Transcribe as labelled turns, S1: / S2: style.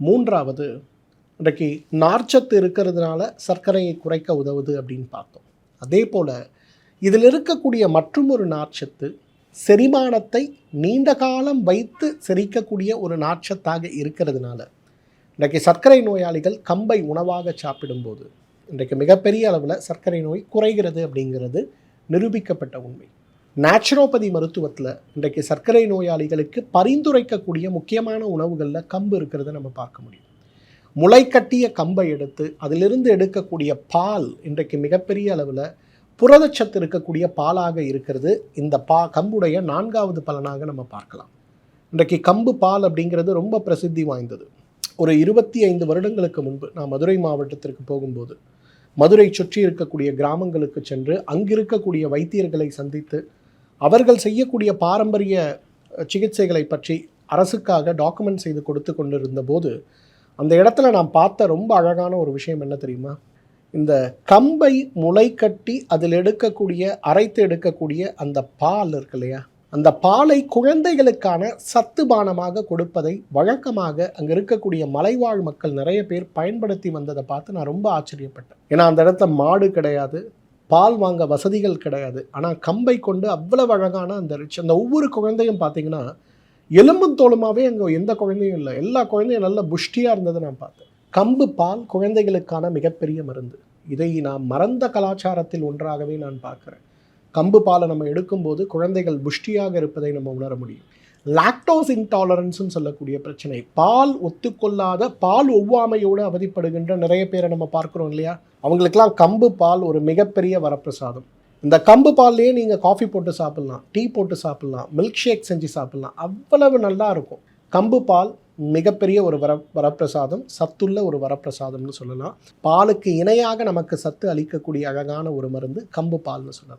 S1: மூன்றாவது இன்றைக்கு நார்ச்சத்து இருக்கிறதுனால சர்க்கரையை குறைக்க உதவுது அப்படின்னு பார்த்தோம். அதே போல் இதில் இருக்கக்கூடிய மற்றும் ஒரு நார்ச்சத்து செரிமானத்தை நீண்ட காலம் வைத்து செரிக்கக்கூடிய ஒரு நாட்சத்தாக இருக்கிறதுனால இன்றைக்கு சர்க்கரை நோயாளிகள் கம்பை உணவாக சாப்பிடும்போது இன்றைக்கு மிகப்பெரிய அளவில் சர்க்கரை நோய் குறைகிறது அப்படிங்கிறது நிரூபிக்கப்பட்ட உண்மை. நேச்சுரோபதி மருத்துவத்தில் இன்றைக்கு சர்க்கரை நோயாளிகளுக்கு பரிந்துரைக்கக்கூடிய முக்கியமான உணவுகளில் கம்பு இருக்கிறத நம்ம பார்க்க முடியும். முளைக்கட்டிய கம்பை எடுத்து அதிலிருந்து எடுக்கக்கூடிய பால் இன்றைக்கு மிகப்பெரிய அளவில் புரதச்சத்து இருக்கக்கூடிய பாலாக இருக்கிறது. இந்த பா கம்புடைய நான்காவது பலனாக நம்ம பார்க்கலாம். இன்றைக்கு கம்பு பால் அப்படிங்கிறது ரொம்ப பிரசித்தி வாய்ந்தது. ஒரு இருபத்தி ஐந்து வருடங்களுக்கு முன்பு நான் மதுரை மாவட்டத்திற்கு போகும்போது மதுரை சுற்றி இருக்கக்கூடிய கிராமங்களுக்கு சென்று அங்கிருக்கக்கூடிய வைத்தியர்களை சந்தித்து அவர்கள் செய்யக்கூடிய பாரம்பரிய சிகிச்சைகளை பற்றி அரசுக்காக டாக்குமெண்ட் செய்து கொடுத்து கொண்டிருந்த போது அந்த இடத்துல நான் பார்த்த ரொம்ப அழகான ஒரு விஷயம் என்ன தெரியுமா? இந்த கம்பை முளை கட்டி அதில் எடுக்கக்கூடிய அரைத்து எடுக்கக்கூடிய அந்த பால் இருக்கு இல்லையா? அந்த பாலை குழந்தைகளுக்கான சத்து பானமாக கொடுப்பதை வழக்கமாக அங்கே இருக்கக்கூடிய மலைவாழ் மக்கள் நிறைய பேர் பயன்படுத்தி வந்ததை பார்த்து நான் ரொம்ப ஆச்சரியப்பட்டேன். ஏன்னா அந்த இடத்துல மாடு கிடையாது பால் வாங்க வசதிகள் கிடையாது. ஆனால் கம்பை கொண்டு அவ்வளவு அழகான அந்த ரிச் அந்த ஒவ்வொரு குழந்தையும் பார்த்தீங்கன்னா எலும்பும் தோலுமாகவே அங்கே எந்த குழந்தையும் இல்லை. எல்லா குழந்தையும் நல்ல புஷ்டியாக இருந்ததை நான் பார்த்தேன். கம்பு பால் குழந்தைகளுக்கான மிகப்பெரிய மருந்து. இதை நான் மறந்த கலாச்சாரத்தில் ஒன்றாகவே நான் பார்க்குறேன். கம்பு பாலை நம்ம எடுக்கும்போது குழந்தைகள் புஷ்டியாக இருப்பதை நம்ம உணர முடியும். லாக்டோஸ் இன்டாலரன்ஸ்னு சொல்லக்கூடிய பிரச்சனை. பால் ஒத்துக்கொள்ளாத பால் ஒவ்வாமையோடு அவதிப்படுகின்ற நிறைய பேரை நம்ம பார்க்குறோம் இல்லையா? அவங்களுக்கெல்லாம் கம்பு பால் ஒரு மிகப்பெரிய வரப்பிரசாதம். இந்த கம்பு பால்லையே நீங்கள் காஃபி போட்டு சாப்பிட்லாம் டீ போட்டு சாப்பிட்லாம் மில்க் ஷேக் செஞ்சு சாப்பிட்லாம் அவ்வளவு நல்லா இருக்கும். கம்பு பால் மிகப்பெரிய ஒரு வர வரப்பிரசாதம் சத்துள்ள ஒரு வரப்பிரசாதம்னு சொல்லலாம். பாலுக்கு இணையாக நமக்கு சத்து அளிக்கக்கூடிய அழகான ஒரு மருந்து கம்பு பால்னு சொல்லலாம்.